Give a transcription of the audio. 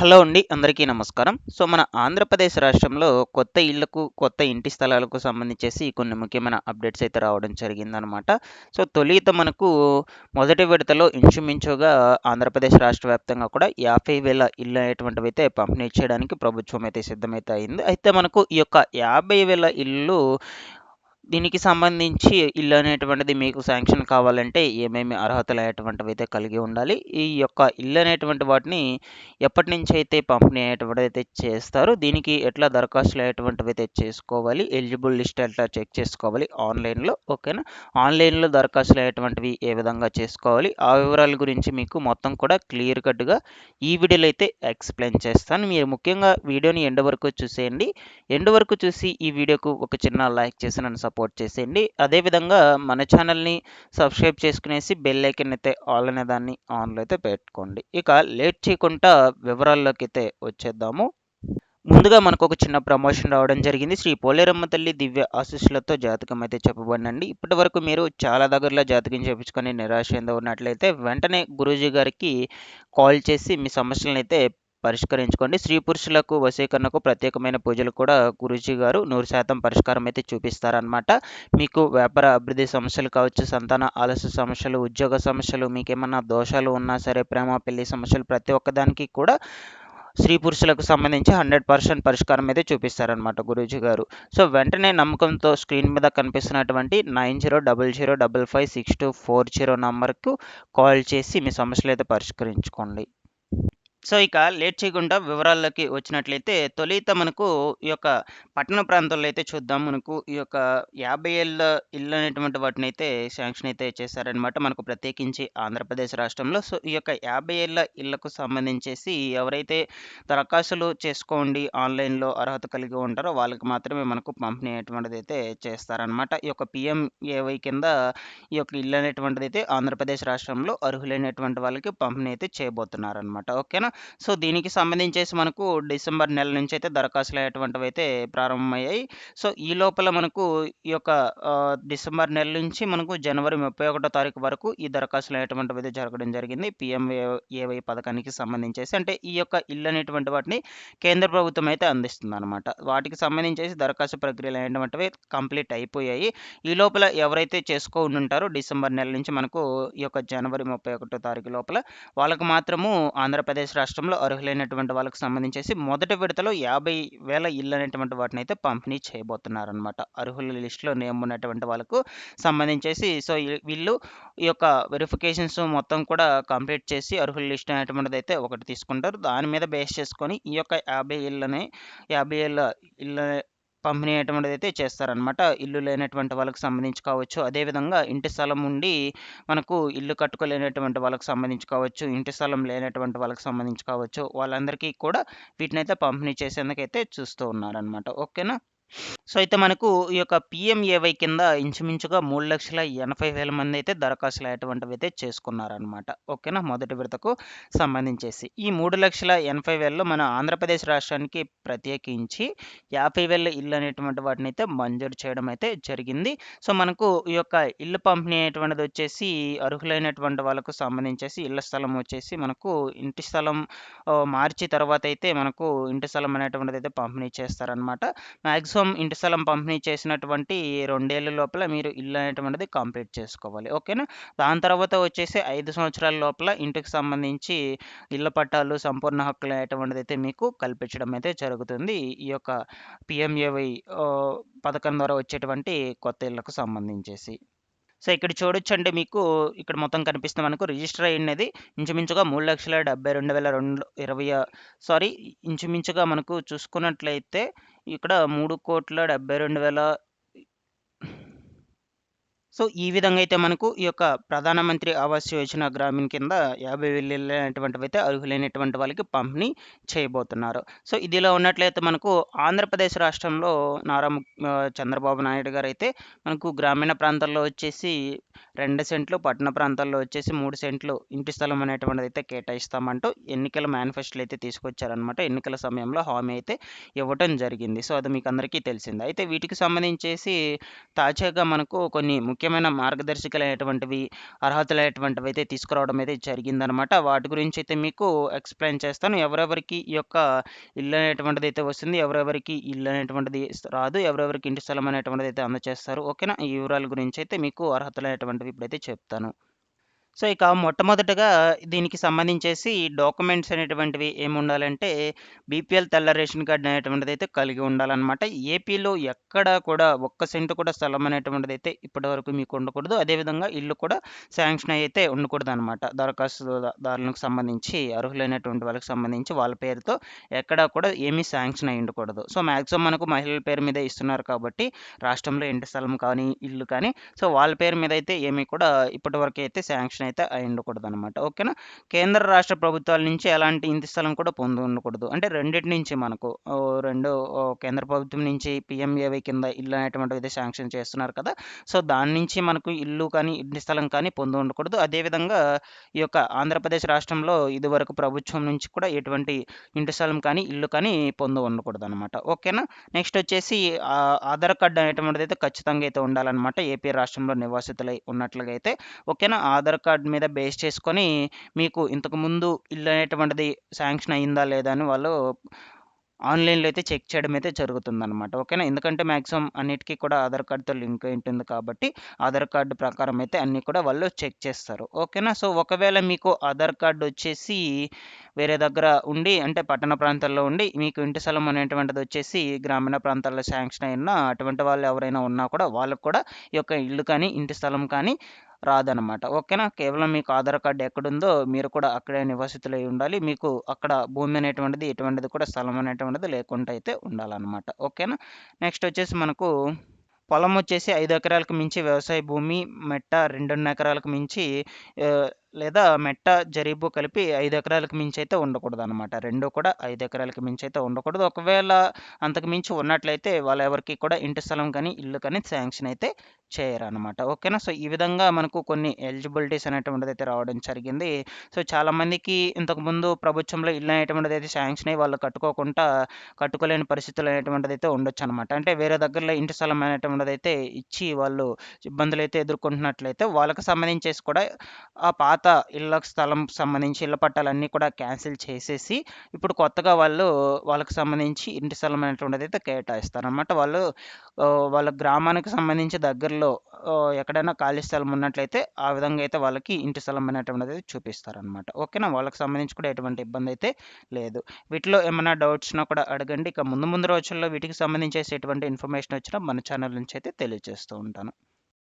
Hello అండి అందరికీ నమస్కారం. సో మన ఆంధ్రప్రదేశ్ రాష్ట్రంలో కొత్త ఇళ్ళకు కొత్త ఇంటి స్థలాలకు సంబంధించేసి కొన్ని ముఖ్యమైన అప్డేట్స్ అయితే రావడం జరిగిందనమాట సో తొలిత మనకు మొదటి విడతలో ఇంచుమించుగా ఆంధ్రప్రదేశ్ రాష్ట్ర వ్యాప్తంగా కూడా యాభై వేల ఇళ్ళు అనేటువంటివి అయితే పంపిణీ చేయడానికి ప్రభుత్వం అయితే సిద్ధమైతే అయింది. అయితే మనకు ఈ యొక్క యాభై వేల ఇల్లు దీనికి సంబంధించి ఇల్లు అనేటువంటిది మీకు శాంక్షన్ కావాలంటే ఏమేమి అర్హతలు అనేటువంటివి అయితే కలిగి ఉండాలి. ఈ యొక్క ఇల్లు అనేటువంటి వాటిని ఎప్పటి నుంచి అయితే పంపిణీ అయ్యేటువంటిది అయితే చేస్తారో దీనికి ఎట్లా దరఖాస్తులు అయ్యేటువంటివి అయితే చేసుకోవాలి ఎలిజిబుల్ లిస్ట్ ఎట్లా చెక్ చేసుకోవాలి ఆన్లైన్లో ఓకేనా? ఆన్లైన్లో దరఖాస్తులు అయ్యేటువంటివి ఏ విధంగా చేసుకోవాలి ఆ వివరాల గురించి మీకు మొత్తం కూడా క్లియర్ కట్గా ఈ వీడియోలో అయితే ఎక్స్ప్లెయిన్ చేస్తాను. మీరు ముఖ్యంగా వీడియోని ఎండ్ వరకు చూసేయండి. ఎండ్ వరకు చూసి ఈ వీడియోకు ఒక చిన్న లైక్ చేసి నన్ను సపోర్ట్ చేసేయండి. అదేవిధంగా మన ఛానల్ని సబ్స్క్రైబ్ చేసుకునేసి బెల్ ఐకన్ అయితే ఆల్ అనే దాన్ని ఆన్లో అయితే పెట్టుకోండి. ఇక లేట్ చేయకుండా వివరాల్లోకి అయితే వచ్చేద్దాము. ముందుగా మనకు ఒక చిన్న ప్రమోషన్ రావడం జరిగింది. శ్రీ పోలేరమ్మ తల్లి దివ్య ఆశీస్సులతో జాతకం అయితే చెప్పబడినండి. ఇప్పటి వరకు మీరు చాలా దగ్గరలో జాతకం చేపించుకొని నిరాశ ఉన్నట్లయితే వెంటనే గురూజీ గారికి కాల్ చేసి మీ సమస్యలను అయితే పరిష్కరించుకోండి. స్త్రీ పురుషులకు వశీకరణకు ప్రత్యేకమైన పూజలు కూడా గురూజీ గారు నూరు శాతం పరిష్కారం అయితే చూపిస్తారనమాట మీకు వ్యాపార అభివృద్ధి సమస్యలు కావచ్చు సంతాన ఆలస్య సమస్యలు ఉద్యోగ సమస్యలు మీకు ఏమన్నా దోషాలు ఉన్నా సరే ప్రేమ పెళ్ళి సమస్యలు ప్రతి ఒక్కదానికి కూడా స్త్రీ పురుషులకు సంబంధించి హండ్రెడ్ పర్సెంట్ పరిష్కారం అయితే చూపిస్తారనమాట గురూజీ గారు. సో వెంటనే నమ్మకంతో స్క్రీన్ మీద కనిపిస్తున్నటువంటి nine zero double zero double five six two four zero నంబర్కు కాల్ చేసి మీ సమస్యలు అయితే పరిష్కరించుకోండి. సో ఇక లేట్ చేయకుండా వివరాల్లోకి వచ్చినట్లయితే తొలిత మనకు ఈ యొక్క పట్టణ ప్రాంతాల్లో అయితే చూద్దాం. మనకు ఈ యొక్క యాభై ఏళ్ళ ఇల్లు అనేటువంటి వాటిని అయితే శాంక్షన్ అయితే చేశారనమాట మనకు ప్రత్యేకించి ఆంధ్రప్రదేశ్ రాష్ట్రంలో. సో ఈ యొక్క యాభై ఏళ్ళ ఇళ్ళకు సంబంధించేసి ఎవరైతే దరఖాస్తులు చేసుకోండి ఆన్లైన్లో అర్హత కలిగి ఉంటారో వాళ్ళకి మాత్రమే మనకు పంపిణీ అనేటువంటిది అయితే చేస్తారనమాట ఈ యొక్క పిఎంఏవై కింద ఈ యొక్క ఇల్లు అనేటువంటిది అయితే ఆంధ్రప్రదేశ్ రాష్ట్రంలో అర్హులైనటువంటి వాళ్ళకి పంపిణీ అయితే చేయబోతున్నారనమాట ఓకేనా? సో దీనికి సంబంధించేసి మనకు డిసెంబర్ నెల నుంచి అయితే దరఖాస్తులు అయ్యేటువంటివి అయితే ప్రారంభమయ్యాయి. సో ఈ లోపల మనకు ఈ యొక్క డిసెంబర్ నెల నుంచి మనకు జనవరి ముప్పై ఒకటో తారీఖు వరకు ఈ దరఖాస్తులు అయ్యేటువంటివి అయితే జరగడం జరిగింది పిఎంఏవై పథకానికి సంబంధించేసి అంటే ఈ యొక్క ఇల్లు అనేటువంటి వాటిని కేంద్ర ప్రభుత్వం అయితే అందిస్తుంది అనమాట వాటికి సంబంధించేసి దరఖాస్తు ప్రక్రియలు అనేటువంటివి కంప్లీట్ అయిపోయాయి. ఈ లోపల ఎవరైతే చేసుకో ఉంటారో డిసెంబర్ నెల నుంచి మనకు ఈ యొక్క జనవరి ముప్పై ఒకటో తారీఖు లోపల వాళ్ళకు మాత్రము ఆంధ్రప్రదేశ్ రాష్ట్రంలో అర్హులైనటువంటి వాళ్ళకి సంబంధించేసి మొదటి విడతలో యాభై వేల ఇళ్ళు అనేటువంటి వాటిని అయితే పంపిణీ చేయబోతున్నారనమాట అర్హుల లిస్టులో నేమ్ ఉన్నటువంటి వాళ్ళకు సంబంధించేసి సో వీళ్ళు ఈ యొక్క వెరిఫికేషన్స్ మొత్తం కూడా కంప్లీట్ చేసి అర్హుల లిస్ట్ అనేటువంటిది అయితే ఒకటి తీసుకుంటారు. దాని మీద బేస్ చేసుకొని ఈ యొక్క యాభై ఇళ్ళని యాభై ఏళ్ళ ఇళ్ళ పంపిణీ అనేటువంటిది అయితే చేస్తారనమాట. ఇల్లు లేనటువంటి వాళ్ళకి సంబంధించి కావచ్చు అదేవిధంగా ఇంటి స్థలం ఉండి మనకు ఇల్లు కట్టుకోలేనటువంటి వాళ్ళకి సంబంధించి కావచ్చు ఇంటి స్థలం లేనటువంటి వాళ్ళకి సంబంధించి కావచ్చు వాళ్ళందరికీ కూడా వీటినైతే పంపిణీ చేసేందుకైతే చూస్తూ ఉన్నారనమాట. ఓకేనా? సో అయితే మనకు ఈ యొక్క పిఎంఏవై కింద ఇంచుమించుగా మూడు లక్షల ఎనభై వేల మంది అయితే దరఖాస్తులు అయ్యేటువంటివి అయితే చేసుకున్నారనమాట ఓకేనా? మొదటి విడతకు సంబంధించేసి. ఈ మూడు లక్షల ఎనభై వేలలో మన ఆంధ్రప్రదేశ్ రాష్ట్రానికి ప్రత్యేకించి యాభై వేల ఇల్లు అనేటువంటి వాటిని అయితే మంజూరు చేయడం అయితే జరిగింది. సో మనకు ఈ యొక్క ఇల్లు పంపిణీ అనేటువంటిది వచ్చేసి అర్హులైనటువంటి వాళ్ళకు సంబంధించేసి ఇళ్ళ స్థలం వచ్చేసి మనకు ఇంటి స్థలం మార్చి తర్వాత అయితే మనకు ఇంటి స్థలం అనేటువంటిది అయితే పంపిణీ చేస్తారనమాట మ్యాక్సిమం మ్యాక్సిమం ఇంటి స్థలం పంపిణీ చేసినటువంటి రెండేళ్ళ లోపల మీరు ఇల్లు అనేటువంటిది కంప్లీట్ చేసుకోవాలి. ఓకేనా? దాని తర్వాత వచ్చేసి ఐదు సంవత్సరాల లోపల ఇంటికి సంబంధించి ఇళ్ళ పట్టాలు సంపూర్ణ హక్కులు అనేటువంటిది అయితే మీకు కల్పించడం అయితే జరుగుతుంది. ఈ యొక్క పిఎంఏవై పథకం ద్వారా వచ్చేటువంటి కొత్త ఇళ్ళకు సంబంధించేసి. సో ఇక్కడ చూడొచ్చండి మీకు. ఇక్కడ మొత్తం కనిపిస్తుంది మనకు. రిజిస్టర్ అయినది ఇంచుమించుగా మూడు లక్షల డెబ్బై రెండు వేల రెండు ఇరవై సారీ ఇంచుమించుగా మనకు చూసుకున్నట్లయితే ఇక్కడ మూడు కోట్ల డెబ్బై రెండు వేల సో ఈ విధంగా అయితే మనకు ఈ యొక్క ప్రధానమంత్రి ఆవాస్ యోజన గ్రామీణ కింద యాభై వేలు అనేటువంటివి అయితే అర్హులైనటువంటి వాళ్ళకి పంపిణీ చేయబోతున్నారు. సో ఇదిలో ఉన్నట్లయితే మనకు ఆంధ్రప్రదేశ్ రాష్ట్రంలో నారా చంద్రబాబు నాయుడు గారు అయితే మనకు గ్రామీణ ప్రాంతాల్లో వచ్చేసి రెండు సెంట్లు పట్టణ ప్రాంతాల్లో వచ్చేసి మూడు సెంట్లు ఇంటి స్థలం అనేటువంటిది అయితే కేటాయిస్తామంటూ ఎన్నికల మేనిఫెస్టోలు అయితే తీసుకొచ్చారనమాట ఎన్నికల సమయంలో హామీ అయితే ఇవ్వటం జరిగింది. సో అది మీకు అందరికీ తెలిసింది. అయితే వీటికి సంబంధించేసి తాజాగా మనకు కొన్ని ముఖ్యమైన మార్గదర్శకాలైనటువంటివి, అర్హతలైనటువంటివి అయితే తీసుకురావడం అయితే జరిగిందనమాట. వాటి గురించి అయితే మీకు ఎక్స్‌ప్లెయిన్ చేస్తాను. ఎవరెవరికి ఈ యొక్క ఇల్లు అనేటువంటిది అయితే వస్తుంది, ఎవరెవరికి ఇల్లు అనేటువంటిది రాదు, ఎవరెవరికి ఇంటి స్థలం అనేటువంటిది అయితే అందజేస్తారు. ఓకేనా? ఈ వివరాల గురించి అయితే మీకు అర్హతలైనటువంటివి ఇప్పుడైతే చెప్తాను. సో, ఇక మొట్టమొదటగా దీనికి సంబంధించేసి డాక్యుమెంట్స్ అనేటువంటివి ఏముండాలంటే, బీపీఎల్ తెల్ల రేషన్ కార్డ్ అనేటువంటిదైతే కలిగి ఉండాలన్నమాట ఏపీలో ఎక్కడా కూడా ఒక్క సెంటు కూడా స్థలం అనేటువంటిదైతే ఇప్పటివరకు మీకు ఉండకూడదు. అదేవిధంగా ఇల్లు కూడా శాంక్షన్ అయితే ఉండకూడదు అనమాట దరఖాస్తుదారులకు సంబంధించి అర్హులైనటువంటి వాళ్ళకి సంబంధించి వాళ్ళ పేరుతో ఎక్కడా కూడా ఏమీ శాంక్షన్ అయి ఉండకూడదు. సో, మాక్సిమం మనకు మహిళల పేరు మీద ఇస్తున్నారు కాబట్టి, రాష్ట్రంలో ఇంటి స్థలం కానీ, ఇల్లు కానీ సో, వాళ్ళ పేరు మీద అయితే ఏమీ కూడా ఇప్పటివరకు అయితే శాంక్షన్ అయితే అయి ఉండకూడదనమాట. ఓకేనా? కేంద్ర, రాష్ట్ర ప్రభుత్వాల నుంచి ఎలాంటి ఇంటి స్థలం కూడా పొంది ఉండకూడదు. అంటే రెండిటి నుంచి మనకు రెండు కేంద్ర ప్రభుత్వం నుంచి పిఎంఏవై కింద ఇల్లు అనేటువంటిది అయితే శాంక్షన్ చేస్తున్నారు కదా! సో, దాని నుంచి మనకు ఇల్లు కానీ, ఇంటి స్థలం కానీ పొంది ఉండకూడదు. అదేవిధంగా ఈ యొక్క ఆంధ్రప్రదేశ్ రాష్ట్రంలో ఇదివరకు ప్రభుత్వం నుంచి కూడా ఎటువంటి ఇంటి స్థలం కానీ, ఇల్లు కానీ పొంది ఉండకూడదనమాట. ఓకేనా? నెక్స్ట్ వచ్చేసి ఆధార్ కార్డ్ అనేటువంటిది అయితే ఖచ్చితంగా అయితే ఉండాలన్నమాట ఏపీ రాష్ట్రంలో నివాసితులై ఉన్నట్లుగా అయితే. ఓకేనా? ఆధార్ కార్డ్ కార్డ్ మీద బేస్ చేసుకొని మీకు ఇంతకుముందు ఇల్లు అనేటువంటిది శాంక్షన్ అయిందా లేదా అని వాళ్ళు ఆన్‌లైన్‌లో అయితే చెక్ చేయడం అయితే జరుగుతుందనమాట. ఓకేనా? ఎందుకంటే మ్యాక్సిమం అన్నిటికీ కూడా ఆధార్ కార్డ్‌తో లింక్ ఉంటుంది కాబట్టి, ఆధార్ కార్డు ప్రకారం అయితే అన్నీ కూడా వాళ్ళు చెక్ చేస్తారు. ఓకేనా? సో, ఒకవేళ మీకు ఆధార్ కార్డు వచ్చేసి వేరే దగ్గర ఉండి అంటే పట్టణ ప్రాంతాల్లో ఉండి మీకు ఇంటి స్థలం అనేటువంటిది వచ్చేసి గ్రామీణ ప్రాంతాల్లో శాంక్షన్ అయినా అటువంటి వాళ్ళు ఎవరైనా ఉన్నా కూడా వాళ్ళకు కూడా ఈ యొక్క ఇల్లు కానీ, ఇంటి స్థలం కానీ రాదనమాట. ఓకేనా? కేవలం మీకు ఆధార్ కార్డు ఎక్కడుందో మీరు కూడా అక్కడే నివాసితులై ఉండాలి. మీకు అక్కడ భూమి అనేటువంటిది ఎటువంటిది కూడా స్థలం అనేటువంటిది లేకుండా అయితే ఉండాలన్నమాట ఓకేనా? నెక్స్ట్ వచ్చేసి మనకు పొలం వచ్చేసి ఐదు ఎకరాలకు మించి వ్యవసాయ భూమి, మెట్ట 2 ఎకరాలకు మించి లేదా మెట్ట, జరీబు కలిపి ఐదు ఎకరాలకు మించి అయితే ఉండకూడదు అనమాట రెండు కూడా ఐదు ఎకరాలకు మించి అయితే ఉండకూడదు. ఒకవేళ అంతకు మించి ఉన్నట్లయితే వాళ్ళెవరికీ కూడా ఇంటి స్థలం కానీ, ఇల్లు కానీ శాంక్షన్ అయితే చేయరనమాట. ఓకేనా? సో, ఈ విధంగా మనకు కొన్ని ఎలిజిబిలిటీస్ అనేటువంటిది అయితే రావడం జరిగింది. సో, చాలామందికి ఇంతకుముందు ప్రభుత్వంలో ఇల్లు అనేటువంటిది అయితే శాంక్షన్ అయ్యి వాళ్ళు కట్టుకోకుండా కట్టుకోలేని పరిస్థితులు అనేటువంటిది అయితే ఉండొచ్చనమాట. అంటే వేరే దగ్గరలో ఇంటి స్థలం అనేటువంటిది అయితే ఇచ్చి వాళ్ళు ఇబ్బందులైతే ఎదుర్కొంటున్నట్లయితే వాళ్ళకి సంబంధించేసి కూడా ఆ పాత ఇళ్ళ స్థలం సంబంధించి ఇళ్ళ పట్టాలన్నీ కూడా క్యాన్సిల్ చేసేసి ఇప్పుడు కొత్తగా వాళ్ళు వాళ్ళకి సంబంధించి ఇంటి స్థలం అనేటువంటిది అయితే కేటాయిస్తారనమాట. వాళ్ళు వాళ్ళ గ్రామానికి సంబంధించి దగ్గరలో ఆహ్, ఎక్కడైనా ఖాళీ స్థలం ఉన్నట్లయితే ఆ విధంగా అయితే వాళ్ళకి ఇంటి స్థలం అనేటువంటిది చూపిస్తారనమాట. ఓకేనా? వాళ్ళకి సంబంధించి కూడా ఎటువంటి ఇబ్బంది అయితే లేదు. వీటిలో ఏమైనా డౌట్స్ కూడా అడగండి. ఇక ముందు ముందు రోజుల్లో వీటికి సంబంధించేసి ఎటువంటి ఇన్ఫర్మేషన్ వచ్చినా మన ఛానల్ నుంచి అయితే తెలియజేస్తూ ఉంటాను.